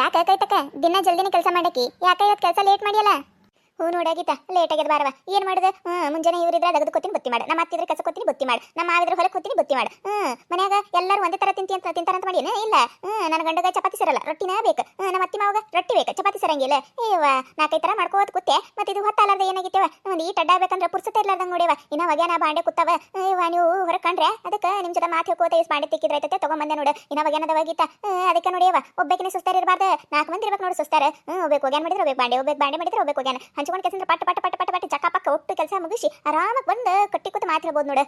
ಯಾಕೆ ಕೈತಕ್ಕ ದಿನ ಜಲ್ದಿನೇ ಕೆಲಸ ಮಾಡಕ್ಕೆ. ಯಾಕೆ ಇವತ್ತು ಕೆಲಸ ಲೇಟ್ ಮಾಡಿಯಲ್ಲ? ಹ್ಞೂ ನೋಡಾಗಿತ್ತ ಲೇಟ್ ಆಗ್ಯದ ಬಾರವ ಏನು ಮಾಡಿದೆ? ಹ್ಞೂ, ಮುಂಜಾನೆ ಇವರಿದ್ರೆ ತೆಗೆದು ಕೊತ್ತೀನಿ ಬತ್ತಿ ಮಾಡಿ. ನಮ್ಮ ಅತ್ತಿದ್ರೆ ಕಸ ಕೊತ್ತೀನಿ ಬತ್ತಿ ಮಾಡಿ. ನಮ್ಮ ಮಾವಿದ್ರೆ ಹೊಲಕ್ಕೆ ಕೊತ್ತೀನಿ ಬತ್ತಿ ಮಾಡಿ. ಹ್ಞೂ, ಮನ್ಯಾಗ ಎಲ್ಲರೂ ಒಂದೇ ಥರ ತಿಂತಿ ಅಂತ ತಿಂತಾರಂತ ಮಾಡಿ ಇಲ್ಲ. ಹ್ಞೂ, ನನ್ನ ಗಂಡಗ ಚಪಾತಿ ಸರಲ್ಲ, ರೊಟ್ಟಿನೇ ಬೇಕು. ಹ್ಞೂ, ನಮ್ಮ ಅತ್ತಿ ಮಾವಾಗ ರೊಟ್ಟಿ ಬೇಕು. ಚಪಾತಿ ಸರಂಗಿಲ್ಲ. ಏವ ನಾಲ್ಕೈದು ಥರ ಮಾಡ್ಕೋತ ಕೂತೆ. ಮತ್ತೆ ಇದು ಹೊತ್ತಲ್ಲಾರ್ದೆ ಏನಾಗಿತ್ತೇವ ಒಂದು ಈಟ್ ಅಡ್ಡಾಬೇಕಂದ್ರೆ ಪುರ್ಸತೆ ಇರ್ಲಾರ್ದಂಗೆ ನೋಡಿವ ಇನ್ನ ಒಗ್ಯಾನ ಬಾಂಡೆ ಕೂತಾವ. ಇವ ನೀವು ಹೊರಗೆ ಕಂಡ್ರೆ ಅದಕ್ಕೆ ನಿಮ್ಮ ಜೊತೆ ಮಾತು ಹೇಳ್ಕೋತ ಯೂಸ್ ಮಾಡಿ ತಿಕ್ಕಿದ್ರೈತತೆ ತೊಗೊಂಬಂದೆ ನೋಡು. ಇನ್ನ ಒಗ್ಯಾನದ ಹೋಗಿತ್ತ ಅದಕ್ಕೆ ನೋಡಿಯವ ಒಬ್ಬಕಿನ ಸುಸ್ತಾರ ಇರಬಾರ್ದು. ನಾಲ್ಕು ಮಂದಿ ಇರ್ಬೇಕು ನೋಡಿ ಸುಸ್ತಾರ. ಹ್ಞೂ ಒಬ್ಬೇಕು ಒಗ್ಯಾನ ಮಾಡಿದ್ರೆ ಒಬ್ಬಕ್ಕೆ ಬಾಂಡೆ ಒಬ್ಬಕ್ಕೆ ಬಾಂಡೆ ಮಾಡಿದ್ರೆ ಒಬ್ಬಕ್ಕೆ ಒಗ್ಯಾನ ಹಂಚ್ಕೊಂಡು ಕೆಲಸ ಪಟ್ಟ ಪಟ ಪಟ ಪಟ ಪಟ ಚಕ ಪಕ್ಕ ಒಟ್ಟು ಕೆಲಸ ಮುಗಿಸಿ ಆರಾಮಾಗಿ ಬಂದು ಕಟ್ಟಿ ಕೂತು ಮಾತಿರ್ಬೋದು ನೋಡು.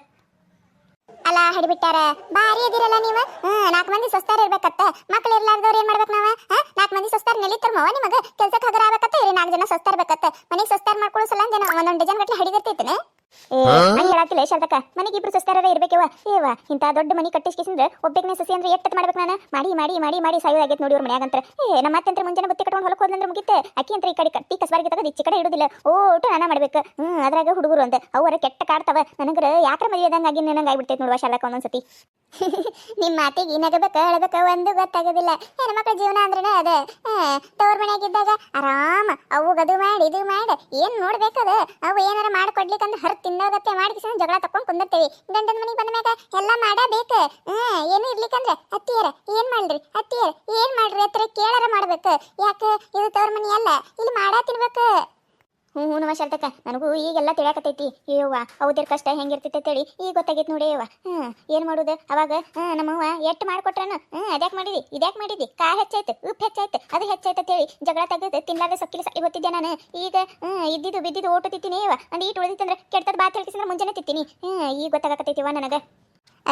ಅಲ್ಲ ಹಿಡಿಬಿಟ್ಟಾರ. ಬಾರಿ ಅದಿರಲ್ಲ ನೀವು. ಹ್ಮ್ ನಾಲ್ಕು ಮಂದಿ ಸ್ವಸ್ತಾರ ಇರ್ಬೇಕತ್ತ. ಮಕ್ಳು ಇರ್ಲಾರ್ದವ್ರು ಏನ್ ಮಾಡ್ಬೇಕು ನಾವ? ನಾಲ್ಕು ಮಂದಿ ಸ್ವಸ್ತಾರ ನೆಲಿತರ್ಮವ ನಿಮಗ ಕೆಲ್ಸಕ್ಕೆ ಹಗರ ಆಗ್ಬೇಕತ್ತ? ಇರಿ ನಾಲ್ಕು ಜನ ಸ್ವಸ್ತಾರ ಬೇಕತ್ತ ಮನೆಗೆ ಸ್ವಸ್ತಾರ ಮಾಡ್ಕೊಳ್ಳೋ ಸಲ ಒಂದೊಂದು ಡಜನ್ ಗಟ್ಟಲೆ ಹಿಡಿದಿರ್ತೈತನ. ಹೇಳಾತಿಲ್ಲ ಶಾರದಕ್ಕ ಮನೆಗೆ ಇಬ್ರು ಸಸ್ತಾರ ಇರ್ಬೇಕವ ಏವ ಇಂತ ದೊಡ್ಡ ಮನಿ ಕಟ್ಟಿಸ್ಕಿಸಿಂದ್ರೆ ಒಬ್ಬಕ್ಕೆ ಸಸಿ ಅಂದ್ರೆ ಎಟ್ಟತ್ ಮಾಡ್ಬೇಕು ನಾನು? ಮಾಡಿ ಮಾಡಿ ಮಾಡಿ ಮಾಡಿ ಸಾಯೋದಾಗೈತೆ ನೋಡಿ ಅವ್ರ ಮನ್ಯಾಗಂತ್ರ. ಏ, ನಮ್ಮ ಅತ್ತೆ ಅಂತ ಮುಂಜಾನೆ ಬುತ್ತಿ ಕಟ್ಕೊಂಡು ಹೊಲಕ್ಕೆ ಹೋದಂದ್ರೆ ಮುಗಿತೆ. ಅಕ್ಕಿ ಅಂತ ಈ ಕಡೆ ಕಟ್ಟಿ ಕಸ್ಬಾರಿಗೆ ತಗದು ಈಚೆ ಕಡೆ ಇಡುದಿಲ್ಲ. ಓಟು ನಾನು ಮಾಡ್ಬೇಕು. ಅದ್ರಾಗ ಹುಡುಗರು ಅಂತ ಅವರ ಕೆಟ್ಟ ಕಾಡ್ತಾವ. ನನಗ್ರ ಯಾಕ್ರ ಮದುವೆದಂಗ ಆಗಿ ನನಗೆ ಆಗ್ಬಿಡ್ತೈತೆ ನೋಡುವ ಶಾಲಕ ಒಂದೊಂದ್ಸತಿ. ನಿಮ್ಮ ಮಾತಿಗೆ ನಗಬೇಕ ಅಳಬೇಕ ಒಂದು ಗೊತ್ತಾಗೋದಿಲ್ಲ. ಹೆಣ್ಮಕ್ಳ ಜೀವನ ಅಂದ್ರೆ ಅದ. ತವ್ರ ಮನೆಯಾಗಿದ್ದಾಗ ಆರಾಮ. ಅವು ಗದು ಮಾಡಿ, ಇದು ಮಾಡಿ. ಏನ್ ನೋಡ್ಬೇಕದ? ಅವು ಏನಾರ ಮಾಡ್ಕೊಡ್ಲಿಕ್ಕಂದ್ರೆ ಹರ್ ತಿನ್ನೋಗತ್ತೆ ಮಾಡಿ ಜಗಳ ತಕೊಂಡ್ ಕುಂದಿರ್ತೀವಿ. ಗಂಡನ ಮನೆಗೆ ಬಂದ ಮ್ಯಾಗ ಎಲ್ಲ ಮಾಡಬೇಕು? ಹ್ಮ್, ಏನು ಇರ್ಲಿಕ್ಕಂದ್ರೆ ಅತ್ತಿಯರ, ಏನ್ ಮಾಡ್ರಿ? ಅತ್ತಿಯರ, ಏನ್ ಮಾಡ್ರಿ? ಹತ್ರ ಕೇಳಾರ ಮಾಡ್ಬೇಕು. ಯಾಕ? ಇದು ತವ್ರ ಮನಿ ಅಲ್ಲ ಇಲ್ಲಿ ಮಾಡಾ ತಿನ್ಬೇಕು. ಹ್ಞೂ ಹ್ಞೂ ನಮ್ಮ ಶಾರದಕ್ಕ ನನಗೂ ಈಗೆಲ್ಲ ತಿಳಿಯಾಕತೈತಿ ಏವ್ವ, ಹೌದಿರ್ ಕಷ್ಟ ಹೆಂಗಿರ್ತೈತೆ ಅಂತೇಳಿ ಈಗ ಗೊತ್ತಾಗೈತೆ ನೋಡಿ ಅಯ್ಯವ್ವ ಹ್ಞೂ ಏನು ಮಾಡೋದು? ಅವಾಗ ಹ್ಞೂ ನಮ್ಮವ್ವ ಎಷ್ಟು ಮಾಡ್ಕೊಟ್ರನು? ಹ್ಞೂ ಅದ್ಯಾಕೆ ಮಾಡಿದಿ? ಇದ್ಯಾಕೆ ಮಾಡಿದಿ? ಕಾ ಹೆಚ್ಚಾಯ್ತು, ಉಪ್ಪು ಹೆಚ್ಚಾಯ್ತು, ಅದು ಹೆಚ್ಚಾಯ್ತು ಅಂತೇಳಿ ಜಗಳ ತೆಗೆದು ತಿನ್ಲಾರ್ದೆ ಸೊಕ್ಕಿಲಿ ಸಕ್ಕಿ ಗೊತ್ತಿದ್ದೆ ನಾನು? ಈಗ ಹ್ಞೂ ಇದ್ದಿದ್ದು ಬಿದ್ದಿದ್ದು ಓಟು ತಿತ್ತೀನಿ ಯವ್ವ ಒಂದು ಈಟ್ ಉಳಿದಿತ್ತಂದ್ರೆ ಕೆಟ್ಟದ ಬಾತ್ ಹೇಳ್ತಿಸಿದ್ರೆ ಮುಂಜಾನೆ ತಿತ್ತೀನಿ. ಹ್ಞೂ ಈಗ ಗೊತ್ತಾಗತೈತಿವ ನನಗೆ.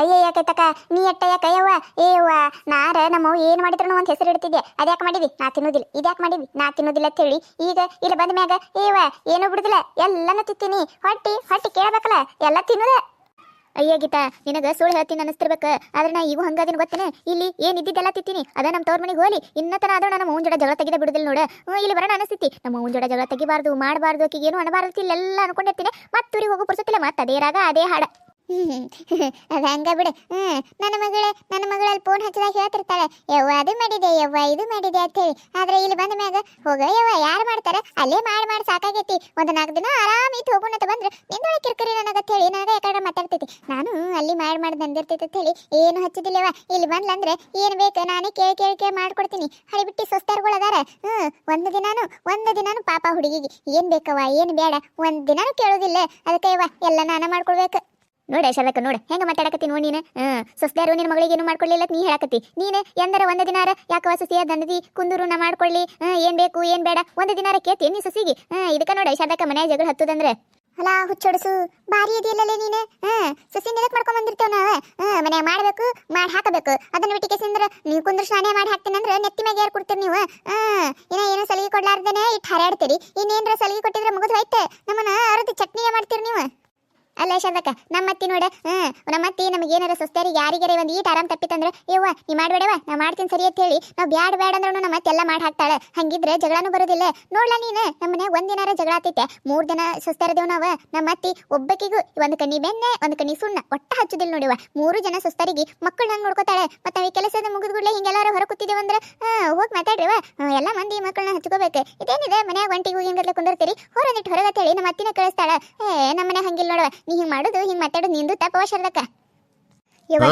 ಅಯ್ಯ ತಕ ನೀ ಎಟ್ಟ ಯಾಕ ಯವ್ವ ಏವ್ವ? ನಾರ ನಮ್ಮವ್ ಏನ್ ಮಾಡಿದ್ರು ಒಂದ್ ಹೆಸರು ಇಡ್ತಿದ್ದೆ ಅದ್ಯಾಕ್ ಮಾಡಿದಿ? ನಾ ತಿನ್ನೋದಿಲ್ಲ. ಇದ್ಯಾಕ್ ಮಾಡಿದಿ? ನಾ ತಿನ್ನೋದಿಲ್ಲ ಅಂತ ಹೇಳಿ ಈಗ ಇಲ್ಲಿ ಬಂದ ಮ್ಯಾಗ ಏವ ಏನೂ ಬಿಡುದಿಲ್ಲ. ಎಲ್ಲಾನು ತಿತ್ತೀನಿ ಹೊಟ್ಟಿ ಹೊಟ್ಟಿ ಕೇಳಬೇಕಲ್ಲ? ಎಲ್ಲ ತಿನ್ನೋದ. ಅಯ್ಯ ಗೀತಾ, ನಿನಗ ಸುಳ್ಳು ಹೇಳ್ತೀನಿ ಅನಿಸ್ತಿರ್ಬೇಕು ಆದ್ರೆ ನಾ ಈಗ ಹಂಗದಿನ ಗೊತ್ತೇನೆ? ಇಲ್ಲಿ ಏನ್ ಇದ್ದಿದ್ದೆಲ್ಲ ತಿತ್ತೀನಿ ಅದ ನಮ್ಮ ತವ್ರ ಮನೆಗೆ ಹೋಲಿ ಇನ್ನತನ ಆದ್ರೂ ನಮ್ಮ ಮುಂಜಾಡ ಜಗಳ ತೆಗೆದ ಬಿಡುದಿಲ್ಲ ನೋಡ. ಇಲ್ಲಿ ಬರೋಣ ಅನಿಸ್ತಿ ನಮ್ಮ ಮುಂಜಾಡ ಜಗಳ ತೆಗಿಬಾರ್ದು, ಮಾಡಬಾರ್ದು ಆಕಿಗೆ ಏನು ಅನಬಾರ್ದು ಇಲ್ಲೆಲ್ಲ ಅನ್ಕೊಂಡಿರ್ತೀನಿ. ಮತ್ತೂರಿಗೆ ಹೋಗೋ ಪುರ್ಸತಿಲ್ಲ ಮತ್ತೆ ಅದೇ ರಾಗ, ಅದೇ ಹಾಡ. ಅದ ಹಂಗ ಬಿಡು. ಹ್ಮ್. ನನ್ನ ಮಗಳೇ, ನನ್ನ ಮಗಳಲ್ಲಿ ಫೋನ್ ಹಚ್ಚಿದಾಗ ಹೇಳ್ತಿರ್ತಾಳೆ, ಯವ್ವ ಅದು ಮಾಡಿದೆ, ಯವ್ವ ಇದು ಮಾಡಿದೆ ಅಂತ ಹೇಳಿ. ಆದ್ರೆ ಇಲ್ಲಿ ಬಂದ ಮ್ಯಾಗ, ಹೋಗ, ಯವ್ವ ಯಾರು ಮಾಡ್ತಾರ? ಅಲ್ಲೇ ಮಾಡಿ ಮಾಡಿ ಸಾಕಾಗೈತಿ. ಒಂದ್ ನಾಲ್ಕು ದಿನ ಆರಾಮ ಇತ್ತು ಹೋಗೋಣ ಅಂತ ಬಂದ್ರೆ. ನಿಂದೊಳ ಕಿರ್ಕಿರಿ ನನಗಂತ ಹೇಳಿ, ನನಗೆ ಯಾಕಡೆ ಮಾತಾಡ್ತೈತಿ ನಾನು ಅಲ್ಲಿ ಮಾಡಿ ಮಾಡಿ ನಂದಿರ್ತೈತಿ ಅಂತ ಹೇಳಿ, ಏನು ಹಚ್ಚಿದಿಲ್ಲವ ಇಲ್ಲಿ ಬಂದ್ಲಂದ್ರೆ ಏನು ಬೇಕು? ನಾನೇ ಕೇಳಿ ಕೇಳಿ ಕೇಳಿ ಮಾಡ್ಕೊಡ್ತೀನಿ. ಹಳಿಬಿಟ್ಟಿ ಸ್ವಸ್ಥರ್ಗಳು ಅದಾರ. ಹ್ಮ್. ಒಂದು ದಿನಾನು ಒಂದು ದಿನಾನು ಪಾಪ ಹುಡುಗಿಗೆ ಏನ್ ಬೇಕವ್ವ, ಏನ್ ಬೇಡ? ಒಂದ್ ದಿನಾನು ಕೇಳೋದಿಲ್ಲ. ಅದಕ್ಕೆ ಯವ್ವ, ಎಲ್ಲ ನಾನು ಮಾಡ್ಕೊಡ್ಬೇಕು. ನೋಡ ಶಲಕ ನೋಡ. ಹೆಂಗ ಮಾತಾಡಕತ್ತಿ ನೋಡಿ ನೀನು? ಹ್ಮ್ ನಿನ್ ನಿನ್ನ ಮಗಳಿಗೆ ಏನು ಮಾಡ್ಕೊಳ್ಳಿಲ್ಲ ನೀ ಹೇಳಕತ್ತಿ. ನೀನು ಎಂದರ ಒಂದ ದಿನಾರ ಯಾಕವ ಸಸಿಯ ದಂದದಿ ಕುಂದೂರು ನಾ ಮಾಡ್ಕೊಳ್ಳಿ ಹ್ಮ್ ಏನ್ ಬೇಕು, ಏನ್ ಬೇಡ? ಒಂದ ದಿನಾರ ಕೇತಿ ನೀ ಸಸಿಗೆ ಹ್ಮ್ ಇದಕ್ಕ ನೋಡ ಶಲಕ ಮನೆ ಜಗಳ ಹತ್ತದಂದ್ರೆ. ಅಲ್ಲ, ಹುಚ್ಚೊಡಸು ಬಾರಿ ಇದೆಯಲ್ಲೇ ನೀನು? ಹ್ಮ್ ಸಸಿ ನೆಲಕ್ ಮಾಡ್ಕೊಂಡ್ ಬಂದಿರ್ತೇವ ನಾವ? ಮನ್ಯಾಗ ಮಾಡ್ಬೇಕು, ಮಾಡಿ ಹಾಕಬೇಕು. ಅದನ್ನ ಬಿಟ್ಟು ಕೇಸಂದ್ರ ನೀವು ಕುಂದ್ರ ಸ್ನಾನ ಮಾಡಿ ಹಾಕ್ತೇನೆ ಅಂದ್ರೆ ನೆತ್ತಿ ಮ್ಯಾಗ ಯಾರು ಕೊಡ್ತೀರಿ ನೀವು? ಹ್ಮ್ ಇನ್ನ ಏನೋ ಸಲಿಗೆ ಕೊಡ್ಲಾರ್ದೇನೆ ಇಟ್ಟು ಹರಾಡ್ತೀರಿ. ಇನ್ನೇನ್ರ ಸಲಿಗೆ ಕೊಟ್ಟಿದ್ರೆ ಮುಗಿದು ಹೋಯ್ತೆ ನಮ್ಮನ್ನ ಅರದು ಚಟ್ನಿಗೆ ಮಾಡ್ತೀರಿ ನೀವು? ಅಲ್ಲ ಶಾಂತಕ್ಕ ನಮ್ಮ ಅತ್ತಿ ನೋಡ. ಹ್ಮ್, ನಮ್ಮ ಅತ್ತಿ ನಮಗೆ ಏನಾರ ಸುಸ್ತಾರಿಗೆ ಯಾರಿಗಾರ ಒಂದು ಈಟ್ ಆರಾಮ್ ತಪ್ಪಿತ್ತಂದ್ರೆ, ಯವ್ವ, ನೀ ಮಾಡಬೇಡವ ನಾ ಮಾಡ್ತೀನಿ ಸರಿ ಅಂತ ಹೇಳಿ, ನಾವು ಬ್ಯಾಡ ಬ್ಯಾಡ ಅಂದ್ರೂ ನಮ್ಮ ಮಾಡಿ ಹಾಕ್ತಾಳೆ. ಹಂಗಿದ್ರೆ ಜಗಳನೂ ಬರೋದಿಲ್ಲ. ನೋಡ್ಲಾ ನೀನು, ನಮ್ಮ ಮನ್ಯಾಗ ಒಂದ್ ದಿನಾರ ಜಗಳ ಆತೈತೆ ಮೂರು ದಿನ ಸುಸ್ತಾರದೇವ್ ನಾವು. ನಮ್ಮ ಅತ್ತಿ ಒಬ್ಬಕಿಗೂ ಒಂದು ಕಣ್ಣಿ ಬೆಣ್ಣೆ ಒಂದು ಕಣ್ಣಿ ಸುಣ್ಣ ಒಟ್ಟ ಹಚ್ಚುದಿಲ್ಲ ನೋಡಿವ ಮೂರು ಜನ ಸುಸ್ತಾರಿಗೆ ಮಕ್ಕಳು ನಂಗೆ ನೋಡ್ಕೋತಾಳೆ. ಮತ್ತೆ ನಾವು ಈ ಕೆಲಸದ ಮುಗಿದ್ಗುಡ್ಲೆ ಹಿಂಗೆಲ್ಲಾರು ಹೊರ ಕೂತಿದ್ದೇವೆ ಅಂದ್ರೆ ಹೋಗಿ ಮಾತಾಡ್ರಿವ ಎಲ್ಲ ಮಂದಿ ಮಕ್ಕಳನ್ನ ಹಚ್ಕೋಬೇಕು. ಇದೇನಿದೆ, ಮನ್ಯಾಗ ಒಂಟಿಗೆ ಹೋಗಿ ಹಿಂಗತ್ಲೆ ಕುಂದಿರ್ತೀರಿ ಹೊರ ಹೊರಗತ್ತೇಳಿ ನಮ್ಮ ಅತ್ತಿನ ಕಳಿಸ್ತಾಳೆ. ಏ ನಮ್ಮನೆ ಹಂಗಿಲ್ಲ ನೋಡವ ನೀ ಹಿಂಗ್ ಮಾಡೋದು ಹಿಂಗ್ ಮಾತಾಡೋದು ನಿಂದು ತಪ್ಪವ ಯವ್ವ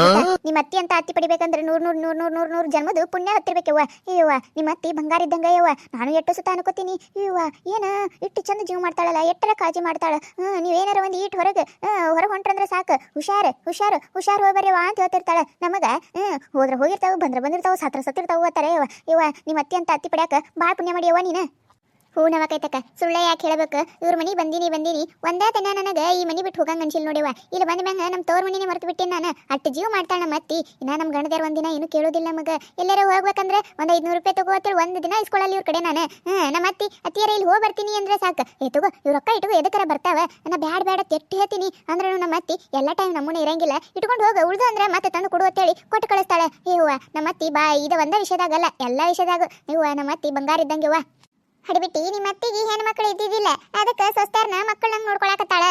ನಿಮ್ಮ ಅತ್ತಿ ಅಂತ ಅತ್ತಿ ಪಡಿಬೇಕಂದ್ರೆ ನೂರ್ ನೂರ್ ನೂರ್ ನೂರ್ ನೂರ್ ನೂರ್ ಜನ್ಮದು ಪುಣ್ಯ ಹತ್ತಿರ್ಬೇಕವ್ವ ಅಯ್ಯವ್ವ ನಿಮ್ಮ ಅತ್ತಿ ಬಂಗಾರ ಇದ್ದಂಗ ಯವ್ವ. ನಾನು ಎಟ್ಟು ಸುತ್ತ ಅನ್ಕೋತೀನಿ. ಅಯ್ಯವ್ವ ಏನ? ಇಟ್ಟು ಚಂದ ಜೀವ ಮಾಡ್ತಾಳಲ್ಲ ಎಟ್ಟರ ಕಾಜಿ ಮಾಡ್ತಾಳ? ಹ್ಞೂ ನೀವೇನಾರ ಒಂದು ಈಟ್ ಹೊರಗೆ ಹೊರಗೆ ಹೊಂಟ್ರಂದ್ರೆ ಸಾಕು. ಹುಷಾರ್ ಹುಷಾರು ಹುಷಾರ್ ಹೋಗ್ಬರ್ಯವ ಅಂತ ಹೇಳ್ತಿರ್ತಾಳ. ನಮಗ ಹ್ಮ್ ಹೋದ್ರ ಹೋಗಿರ್ತಾವ ಬಂದ್ರ ಬಂದಿರ್ತಾವ ಸತ್ರ ಸತ್ತಿರ್ತಾವ ಅಂತಾರೆ ಯವ್ವ. ಯವ್ವ ನಿಮ್ಮ ಅತ್ತಿ ಅಂತ ಅತ್ತಿ ಪಡ್ಯಾಕ ಭಾಳ ಪುಣ್ಯ ಮಾಡಿಯವ್ವ ನೀನು. ಹೂ ನವ ಕೈತಕ್ಕ ಸುಳ್ಳ ಯಾಕೆ ಹೇಳ್ಬೇಕು? ಇವ್ರ ಮನಿ ಬಂದಿನಿ ಬಂದಿನಿ. ಒಂದೇ ದಿನ ನನಗೆ ಈ ಮನಿ ಬಿಟ್ಟು ಹೋಗಂಗ ಅನ್ಸಿಲ್ ನೋಡಿವ ಇಲ್ಲಿ ಬಂದ ಮ್ಯಾಗ ನಮ್ಮ ತೋರ್ ಮನಿನೇ ಮರ್ತು ಬಿಟ್ಟಿನ ನಾನು. ಅಟ್ಟು ಜೀವ ಮಾಡ್ತಾಳ ನಮ್ಮ ಅತ್ತಿ. ಇನ್ನ ನಮ್ಮ ಗಂಡದಾರ ಒಂದಿನ ಏನು ಕೇಳೋದಿಲ್ಲ ನಮಗ ಎಲ್ಲಾರ ಹೋಗ್ಬೇಕಂದ್ರೆ ಒಂದ್ ಐದುನೂರು ರೂಪಾಯಿ ತಗೋ ಒಂದು ದಿನ ಇಸ್ಕೊಳ್ಳಲ್ಲ ಇವ್ರ ಕಡೆ ನಾನು. ಹ್ಮ್ ನಮ್ಮ ಅತ್ತಿ, ಅತ್ತಿಯರ ಇಲ್ಲಿ ಹೋಗಿ ಬರ್ತೀನಿ ಅಂದ್ರೆ ಸಾಕು. ಏ ತಗೋ, ಇವ್ರ ರೊಕ್ಕ ಇಟ್ಕೋ, ಎದಕ್ಕರ ಬರ್ತಾವ? ನಾ ಬ್ಯಾಡ ಬ್ಯಾಡ ತೆಟ್ಟು ಹೇಳ್ತೀನಿ. ಅಂದ್ರೆ ನಮ್ಮ ಅತ್ತಿ, ಎಲ್ಲ ಟೈಮ್ ನಮ್ಮನೆ ಇರಂಗಿಲ್ಲ. ಇಟ್ಕೊಂಡು ಹೋಗ, ಉಳ್ದು ಅಂದ್ರೆ ಮತ್ತೆ ತಂದು ಕೊಡು ಅಂತೇಳಿ ಕೊಟ್ಟು ಕಳಿಸ್ತಾಳೆ. ಏ ಹೂವ ನಮ್ಮ ಅತ್ತಿ ಬಾ, ಇದು ಒಂದೇ ವಿಷಯದಾಗಲ್ಲ, ಎಲ್ಲ ವಿಷಯದಾಗ. ನೀವು ನಮ್ಮ ಅತ್ತಿ ಬಂಗಾರ ಇದ್ದಂಗೆ ಹಡಿಬಿಟ್ಟಿ ನಿಮ್ಮ ಅತ್ತಿಗೆ ಹೆಣ್ಣು ಮಕ್ಕಳು ಇದ್ದಿದ್ದಿಲ್ಲ. ಅದಕ್ಕೆ ಸೊಸ್ತಾರ್ನ ಮಕ್ಕಳನ್ನ ನೋಡ್ಕೊಳಕತ್ತಾಳ.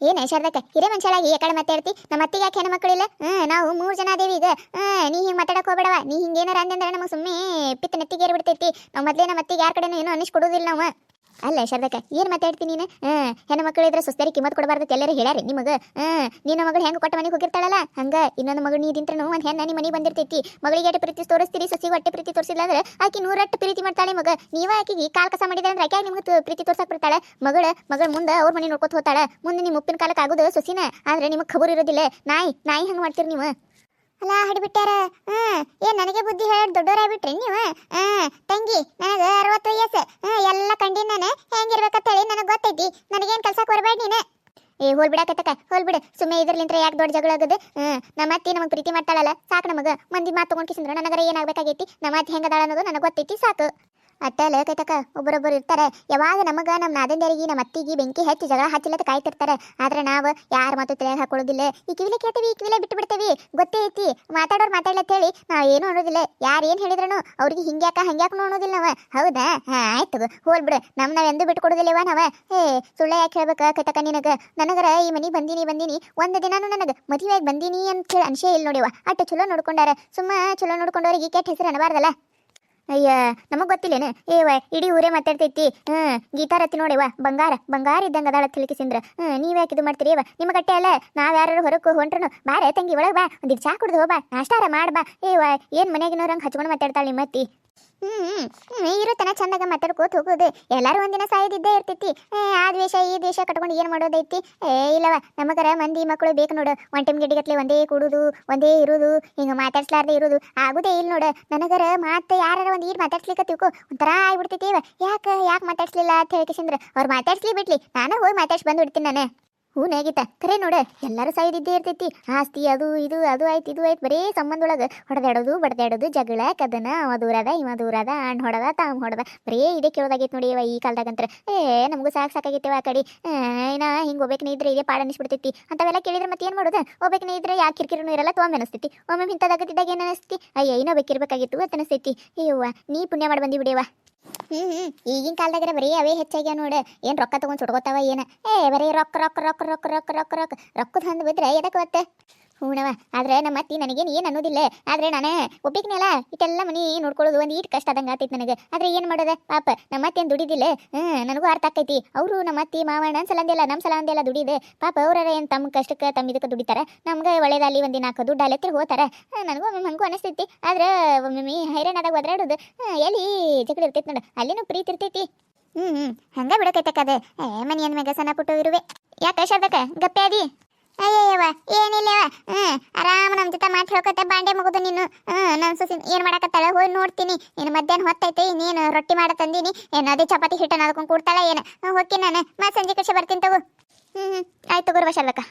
ಏನ ಶಾರದಕ್ಕೆ ಹಿರೇ ಮನುಷ್ಯರಾಗಿ ಈ ಕಡೆ ಮಾತಾಡ್ತಿ? ನಮ್ಮ ಅತ್ತಿಗೆ ಯಾಕೆ ಹೆಣ್ಮಕ್ಳಿಲ್ಲ ಹ್ಞೂ ನಾವು ಮೂರು ಜನ ಅದೇವಿ ಈಗ. ನೀ ಹಿಂಗ್ ಮಾತಾಡಕ್ಕೆ ಹೋಗ್ಬೇಡವ. ನೀ ಹಿಂಗೇನಾರ ಅಂದಂದ್ರೆ ನಮಗೆ ಸುಮ್ಮನೆ ಪಿತ್ತ ನೆತ್ತಿಗೆ ಏರ್ಬಿಡ್ತೈತಿ ನಾವು ಮೊದಲೇ ನಮ್ಮ ಅತ್ತಿಗೆ ಯಾರ ಕಡೆನೂ ಏನೂ ಅನಿಸ್ಕೊಡೋದಿಲ್ಲ ನಾವು. ಅಲ್ಲ ಶಾರದಕ್ಕ, ಏನು ಮಾತಾಡ್ತೀನಿ ನೀನು? ಹಾಂ ಹೆಣ್ಣು ಮಕ್ಕಳು ಇದ್ರೆ ಸುಸ್ತರಿ, ಕಿಮ್ಮತ್ ಕೊಡಬಾರ್ದು ಎಲ್ಲರೂ ಹೇಳ್ಯಾರಿ ನಿಮಗ. ಹಾಂ ನಿನ್ನ ಮಗಳು ಹೆಂಗ್ ಕೊಟ್ಟ ಮನೆಗೆ ಹೋಗಿರ್ತಾಳಲ್ಲ? ಹಂಗ, ಇನ್ನೊಂದು ಮಗಳು ನೀದಿಂತ್ರನು ಒಂದ್ ಹೆಣ್ಣ ನಿಮ್ಮ ಮನೆಗೆ ಬಂದಿರ್ತೈತಿ. ಮಗಳಿಗೆ ಎಟ್ಟು ಪ್ರೀತಿ ತೋರಿಸ್ತೀರಿ, ಸೊಸಿಗೆ ಹೊಟ್ಟೆ ಪ್ರೀತಿ ತೋರಿಸಿಲ್ಲ ಅಂದ್ರೆ ಆಕಿ ನೂರಟ್ಟು ಪ್ರೀತಿ ಮಾಡ್ತಾಳೆ ಮಗ. ನೀವ ಆಕೆಗೆ ಕಾಲ್ ಕಸ ಮಾಡಿದ್ರೆ ಅಂದ್ರೆ ಆಕೆ ನಿಮ್ಗೆ ಪ್ರೀತಿ ತೋರ್ಸಕ್ಕೆ ಬಿಡ್ತಾಳೆ ಮಗಳ ಮಗಳ ಮುಂದೆ ಅವ್ರ ಮನೆ ನೋಡ್ಕೊತ ಹೋಗ್ತಾಳೆ ಮುಂದೆ ನಿಮ್ಮ ಉಪ್ಪಿನ ಕಾಲಕ್ಕೆ ಆಗೋದು ಸೊಸಿನ. ಆದ್ರೆ ನಿಮಗೆ ಖಬರ್ ಇರೋದಿಲ್ಲ. ನಾಯಿ ನಾಯಿ ಹಂಗ್ ಮಾಡ್ತೀರಿ ನೀವು. ಅಲ್ಲ ಹಡಿಬಿಟ್ಟಾರ ಹ್ಮ್ ಏನ್ ನನಗೆ ಬುದ್ಧಿ ಹೇಳಿ ದೊಡ್ಡವರಾಗ್ಬಿಟ್ರಿ ನೀವು? ಹ್ಮ್ ತಂಗಿ, ನನಗೆ ಅರವತ್ತು ವಯಸ್ಸು. ಹ್ಮ್ ಎಲ್ಲ ಕಂಡಿನ ನಾನು. ಹೆಂಗಿರ್ಬೇಕಂತ ಹೇಳಿ ನನಗೆ ಗೊತ್ತೈತಿ. ನನಗೇನ್ ಕೆಲ್ಸಕ್ಕೆ ಬರಬೇಡ ನೀನು? ಏ, ಹೋಲ್ ಬಿಡಕತ್ತಕ ಹೋಲ್ ಬಿಡು. ಸುಮ್ಮನೆ ಇದ್ರಲಿಂತ್ರ ಯಾಕೆ ದೊಡ್ಡ ಜಗಳ ಆಗೋದು? ಹ್ಮ್ ನಮ್ಮ ಅತ್ತಿ ನಮಗೆ ಪ್ರೀತಿ ಮಾಡ್ತಾಳಲ್ಲ. ಸಾಕು ನಮಗ. ಮಂದಿ ಮಾತು ತಗೊಂಡ್ ಕಿಸಿಂದ್ರ. ನನಗರ ಏನಾಗಬೇಕಾಗೈತಿ? ನಮ್ಮ ಅತ್ತಿ ಹೆಂಗದಾಳ ಅನ್ನೋದು ನನಗೆ ಗೊತ್ತೈತಿ, ಸಾಕು. ಅಟ್ಟಲ್ಲ ಕೈತಕ, ಒಬ್ಬರೊಬ್ಬರು ಇರ್ತಾರೆ. ಯಾವಾಗ ನಮಗ ನಮ್ಮ ನಾದಂದರಿಗೆ ನಮ್ಮ ಅತ್ತಿಗೆ ಬೆಂಕಿ ಹಚ್ಚಿ ಜಗಳ ಹಚ್ಚಿಲ್ಲದ ಕಾಯ್ತಿರ್ತಾರೆ. ಆದ್ರೆ ನಾವು ಯಾರ ಮಾತು ತಲೆ ಹಾಕೊಳ್ಳೋದಿಲ್ಲ ಈ ಕಿವಿಲೆ ಕೇಳ್ತೀವಿ, ಈ ಕಿವಿಲೆ ಬಿಟ್ಟು ಬಿಡ್ತೇವಿ. ಗೊತ್ತೇ ಐತಿ. ಮಾತಾಡೋರು ಮಾತಾಡ್ಲತ್ತ ಹೇಳಿ ನಾವ್ ಏನು ಅನ್ನೋದಿಲ್ಲ. ಯಾರು ಏನು ಹೇಳಿದ್ರು ಅವ್ರಿಗೆ ಹಿಂಗ್ಯಾಕ ಹಂಗ್ಯಾಕ ಅನ್ನೋದಿಲ್ಲ ನಾವ. ಹೌದಾ? ಹಾ, ಆಯ್ತು. ಹೋಲ್ ಬಿಡು. ನಮ್ ನಾವು ಎಂದು ಬಿಟ್ಕೊಡೋದಿಲ್ಲವ ನಾವ? ಏ, ಸುಳ್ಳ ಯಾಕೆ ಹೇಳ್ಬೇಕ ಕೈತಕ ನಿನಗ? ನನಗರ ಈ ಮನಿ ಬಂದಿನಿ ಬಂದಿನಿ. ಒಂದ್ ದಿನಾನು ನನಗ ಮದುವೆಯಾಗಿ ಬಂದಿನಿ ಅಂತ ಹೇಳಿ ಅನ್ಸೇ ಇಲ್ಲ ನೋಡಿವ ಅಟ್ಟ ಚಲೋ ನೋಡ್ಕೊಂಡಾರ. ಸುಮ್ಮ ಚಲೋ ನೋಡ್ಕೊಂಡವ್ರಿಗೆ ಕೆಟ್ಟ ಹೆಸರು ಅನ್ನಬಾರ್ದಲ್ಲ ಅಯ್ಯ, ನಮಗ್ ಗೊತ್ತಿಲ್ಲೇನು? ಏವ ಇಡೀ ಊರೇ ಮಾತಾಡ್ತೈತಿ. ಹ್ಮ್ ಗೀತಾರತಿ ನೋಡಿವ ಬಂಗಾರ ಬಂಗಾರ ಇದ್ದಂಗ ಅದಾಳ ತಿಳ್ಕಿಸಿಂದ್ರ ಹ್ಮ್, ನೀವ್ ಯಾಕೆ ಇದು ಮಾಡ್ತೀರಿ? ಏವ ನಿಮ್ಮ ಕಟ್ಟೆ ಅಲ್ಲ. ನಾವ್ ಯಾರು ಹೊರಕ್ಕೆ ಬಾರೆ ತಂಗಿ, ಒಳಗ್ ಬಾ. ಒಂದಿಟ್ ಚಾ ಕುಡ್ದು ಹೋಗ್ಬಾ. ನಾಷ್ಟಾರ ಮಾಡ್ ಬಾ. ಏವ ಏನ್ ಮನೆಗಿನವ್ರಂಗ್ ಹಚ್ಕೊಂಡು ಮಾತಾಡ್ತಾಳ ನಿಮ್ಮ ಅತ್ತಿ ಹ್ಮ್ ಇರೋ ಇರುತ್ತನ ಚಂದಾಗ ಮಾತಾಡ್ಕೋತ ಹೋಗೋದು ಎಲ್ಲಾರು ಒಂದಿನ ಸಾಯದಿದ್ದೇ ಇರ್ತೈತಿ. ಆ ದ್ವೇಷ, ಈ ದ್ವೇಷ ಕಟ್ಕೊಂಡು ಏನ್ ಮಾಡೋದೈತಿ? ಏ, ಇಲ್ಲವ, ನಮಗರ ಮಂದಿ ಮಕ್ಕಳು ಬೇಕು ನೋಡು. ಒನ್ ಟೈಮ್ ಗಿಡಿಗತ್ಲೆ ಒಂದೇ ಕೂಡುದು, ಒಂದೇ ಇರುದು, ಹಿಂಗ ಮಾತಾಡ್ಸ್ಲಾರ್ದೆ ಇರುದು. ಆಗುದೇ ಇಲ್ಲ ನೋಡು. ನನಗರ ಮಾತು ಯಾರ ಒಂದ್ ಈಟ್ ಮಾತಾಡ್ಸ್ಲಿಕ್ಕೆ ತಿಳ್ಕೊ. ಒಂಥರ ಆಗ್ಬಿಡ್ತೈತಿ. ಯಾಕ ಯಾಕೆ ಮಾತಾಡ್ಸ್ಲಿಲ್ಲ ಅಂತ ಹೇಳ್ಕಿಸಂದ್ರ ಅವ್ರು ಮಾತಾಡ್ಸ್ಲಿ ಬಿಡ್ಲಿ. ನಾನು ಹೋಗಿ ಮಾತಾಡ್ಸಿ ಬಂದು ಬಿಡ್ತೀನಿ ನಾನು. ಹೂ ನೇಗಿತ ಖರೆ ನೋಡ, ಎಲ್ಲರೂ ಸಾಯ್ದಿದ್ದೇ ಇರ್ತೈತಿ. ಆಸ್ತಿ ಅದು, ಇದು, ಅದು ಆಯ್ತು, ಇದು ಆಯ್ತು, ಬರೀ ಸಂಬಂಧ ಒಳಗೆ ಹೊಡೆದಾಡೋದು, ಬಡದಾಡೋದು, ಜಗಳ, ಕದನ, ಅವ ದೂರದ, ಇವ ದೂರದ ಅಣ್ಣ ಹೊಡೆದ ತಾಮ್ ಹೊಡದ. ಬರೀ ಇದೇ ಕೇಳೋದಾಗೈತೆ ನೋಡಿ ಈ ಕಾಲದಾಗಂತ್ರ. ಏ, ನಮಗೂ ಸಾಕು ಸಾಕಾಗೈತೆವ ಆ ಕಡೆ. ಏನ ಹಿಂಗೆ ಹೋಗ್ಬೇಕು ಇದ್ರೆ ಇದೇ ಪಾಡ ಅನಿಸ್ಬಿಡ್ತೈತಿ ಅಂತವೆಲ್ಲ ಕೇಳಿದ್ರೆ ಮತ್ತೆ ಏನು ಮಾಡೋದು? ಹೋಗ್ಬೇಕು ಇದ್ರೆ ಯಾಕೆ ಕಿರಿಕಿರಿನೂ ಇರಲ್ಲ ತೊಗೊಂಬ ಅನಿಸ್ತೈತಿ. ಒಮ್ಮೆ ಇಂಥದಾಗತ್ತಿದ್ದಾಗ ಏನು ಅನಿಸ್ತಿ? ಅಯ್ಯ ಏನೋ ಬೇಕಿರ್ಬೇಕಾಗಿತ್ತು ಅಂತ ಅನಿಸ್ತೈತಿ. ಅಯ್ಯವ್ವ ನೀ ಪುಣ್ಯ ಮಾಡಿ ಬಂದಿ ಬಿಡಿಯವ್ವ ಹ್ಮ್ ಹ್ಮ್. ಈಗಿನ ಕಾಲದಾಗ ಬರೀ ಅವೇ ಹೆಚ್ಚಾಗ್ಯಾವ ನೋಡು. ಏನು ರೊಕ್ಕ ತಗೊಂಡ್ ಸುಡ್ಕೋತಾವ ಏನ? ಏ, ಬರೀ ರೊಕ್ಕ ರೊಕ್ಕ ರೊಕ್ಕ ರೊಕ್ಕ ರೊಕ್ಕ ರೊಕ್ಕ ರೊಕ್ಕ. ರೊಕ್ಕದ ಹಂದ್ ಬಿದ್ರೆ ಎದಕ್ಕೆ ಮತ್ತೆ? ಹೂಣವ ಆದ್ರೆ ನಮ್ಮ ಅತ್ತಿ ನನಗೇನು ಏನು ಅನ್ನೋದಿಲ್ಲ. ಆದ್ರೆ ನಾನೇ ಒಬ್ಬಿಕ್ನಲ್ಲ ಇಟ್ಟೆಲ್ಲ ಮನಿ ನೋಡ್ಕೊಳ್ಳೋದು ಒಂದು ಈಟ್ ಕಷ್ಟ ಆದಂಗೆ ಆತೈತಿ ನನಗೆ. ಆದ್ರೆ ಏನು ಮಾಡೋದ? ಪಾಪ ನಮ್ಮ ಅತ್ತೆ ದುಡಿದಿಲ್ಲ? ಹ್ಮ್ ನನಗೂ ಅರ್ಥ ಆಕೈತಿ ಅವರು ನಮ್ಮ ಅತ್ತಿ ಮಾವ ನನ್ನ ಸಲಂದೆಲ್ಲ ನಮ್ಮ ಸಲಂದೆಲ್ಲ ದುಡಿದೆ. ಪಾಪ ಅವ್ರ ಏನು ತಮ್ಮ ಕಷ್ಟಕ್ಕೆ ತಮ್ಮ ಇದಕ್ಕೆ ದುಡಿತಾರ? ನಮ್ಗೆ ಒಳ್ಳೇದಲ್ಲಿ ಒಂದು ನಾಲ್ಕು ದುಡ್ಡು ಅಲೆತ್ತಿ ಹೋತಾರ. ಹಾ, ನನಗೂ ಒಮ್ಮೆ ಹಂಗೂ ಅನಿಸ್ತೈತಿ. ಆದ್ರೆ ಒಮ್ಮೆ ಹೈರಾಣಾದಾಗ ಒದ್ರಾಡೋದು. ಎಲ್ಲಿ ಜಗಳ ಇರ್ತೈತಿ ನೋಡು ಅಲ್ಲಿನೂ ಪ್ರೀತಿ ಇರ್ತೈತಿ. ಹ್ಮ್ ಹ್ಮ್ ಹಂಗ ಬಿಡಕೈತಕ್ಕದ ಏ ಮನಿ ಅಂದ್ಮ್ಯಾಗ ಸಣ್ಣ ಪುಟ್ಟು ಇರುವೆ. ಯಾಕ ಶಾರದಕ್ಕ ಗಪ್ಪೆ ಅದಿ ಅಯ್ಯಯ್ಯವ ಏನಿಲ್ಲವ ಹ್ಮ್, ಆರಾಮ ನಮ್ಮ ಜೊತೆ ಮಾತು ಹೇಳ್ಕೊತ ಬಾಂಡೆ ಮುಗಿದು ನೀನು. ಹ್ಮ್ ನನ್ನ ಸುಸಿ ಏನ್ ಮಾಡಕತ್ತಾಳ? ಹೋಗಿ ನೋಡ್ತೀನಿ. ಏನು ಮಧ್ಯಾಹ್ನ ಹೊತ್ತೈತೆ ನೀನು ರೊಟ್ಟಿ ಮಾಡ ತಂದೀನಿ. ಏನು ಅದೇ ಚಪಾತಿ ಹಿಟ್ಟು ಅದಕ್ಕೊಂಡ್ ಕೊಡ್ತಾಳ ಏನು? ಹೋಗಿ ನಾನು. ಮತ್ತೆ ಸಂಜೆ ಕಷ್ಟ ಬರ್ತೀನಿ ತಗೋ. ಹ್ಮ್ ಹ್ಞೂ ಆಯ್ತು ತಗೋರ್ವ ಶಲ್ಲಕ್ಕ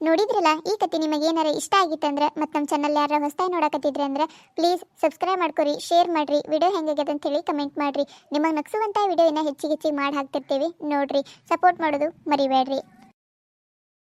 ನೋಡಿದ್ರಲ್ಲ ಈ ಕತೆ ನಿಮಗೆ ಏನಾರ ಇಷ್ಟ ಆಗಿತ್ತಂದ್ರೆ ಮತ್ತು ನಮ್ಮ ಚಾನಲ್ ಯಾರು ಹೊಸದಾಗಿ ನೋಡಕತ್ತಿದ್ರೆ ಅಂದ್ರೆ ಪ್ಲೀಸ್ ಸಬ್ಸ್ಕ್ರೈಬ್ ಮಾಡ್ಕೊರಿ ಶೇರ್ ಮಾಡ್ರಿ ವಿಡಿಯೋ ಹೆಂಗಾಗ್ಯದ ಅಂತ ಹೇಳಿ ಕಮೆಂಟ್ ಮಾಡ್ರಿ. ನಿಮಗೆ ನಗ್ಸುವಂಥ ವಿಡಿಯೋನ ಹೆಚ್ಚಿಗೆ ಹೆಚ್ಚಿಗೆ ಮಾಡಿ ಹಾಕ್ತಿರ್ತೀವಿ. ನೋಡ್ರಿ ಸಪೋರ್ಟ್ ಮಾಡೋದು ಮರಿಬೇಡ್ರಿ.